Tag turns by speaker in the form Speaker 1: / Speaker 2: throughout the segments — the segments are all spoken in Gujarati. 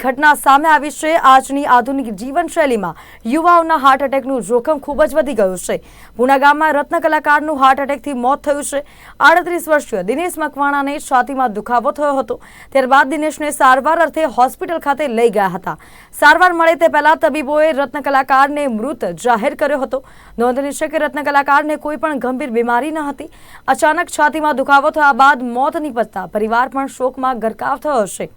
Speaker 1: ઘટના સામે આવી છે. આજની આધુનિક જીવનશૈલીમાં યુવાઓના હાર્ટ એટેકનું જોખમ ખૂબ જ વધી ગયું છે. પુના ગામમાં રત્ન કલાકારનું હાર્ટ એટેકથી મોત થયું છે. આડત્રીસ વર્ષીય દિનેશ મકવાણાને છાતીમાં દુખાવો થયો હતો. ત્યારબાદ દિનેશને સારવાર અર્થે હોસ્પિટલ ખાતે લઈ ગયા હતા. સારવાર મળે તે પહેલા તબીબોએ રત્ન કલાકારને મૃત જાહેર કર્યો હતો. નોંધનીય છે કે રત્ન કલાકારને કોઈ પણ ગંભીર બીમારી ન હતી. અચાનક છાતીમાં દુખાવો થયા બાદ મોત નીપજતા પરિવાર પણ શોકમાં ગરકાવ થયો છે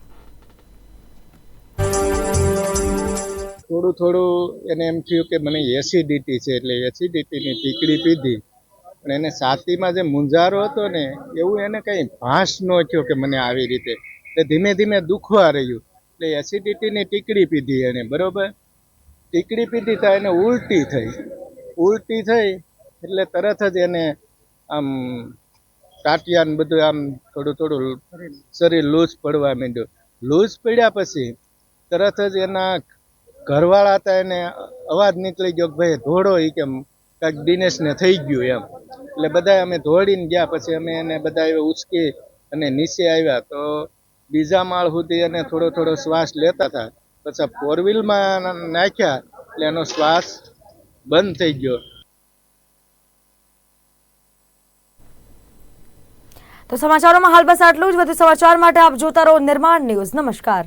Speaker 2: થોડું થોડું એને એમ થયું કે મને એસિડિટી છે એટલે એસિડિટીની ટીકડી પીધી. પણ એને છાતીમાં જે મુંજારો હતો ને, એવું એને કંઈ ભાસ ન થયો કે મને આવી રીતે. એટલે ધીમે ધીમે દુખવા રહ્યું. એટલે એસિડિટીની ટીકડી પીધી એને, બરોબર? ટીકડી પીધી તો એને ઉલટી થઈ. ઉલટી થઈ એટલે તરત જ એને આમ ટાટિયાને બધું આમ થોડું થોડું શરીર લૂઝ પડવા માંડ્યું. લૂઝ પડ્યા પછી તરત જ એના ઘરવાળા હતા એને અવાજ નીકળી ગયો કે ભાઈ ધોડો એ કેમ? કાંઈક દિનેશને થઈ ગયું એમ. એટલે બધા અમે ધોડીને ગયા, પછી અમે એને બધા ઉચકી અને નીચે આવ્યા. તો બીજા માળ સુધી એને થોડો થોડો શ્વાસ લેતા હતા. પછી ફોર વ્હીલમાં નાખ્યા, એટલે એનો શ્વાસ બંધ થઈ ગયો.
Speaker 1: તો સમાચારોમાં હાલ બસ આટલું જ. વધુ સમાચાર માટે આપ જોતા રહો નિર્માણ ન્યૂઝ. નમસ્કાર.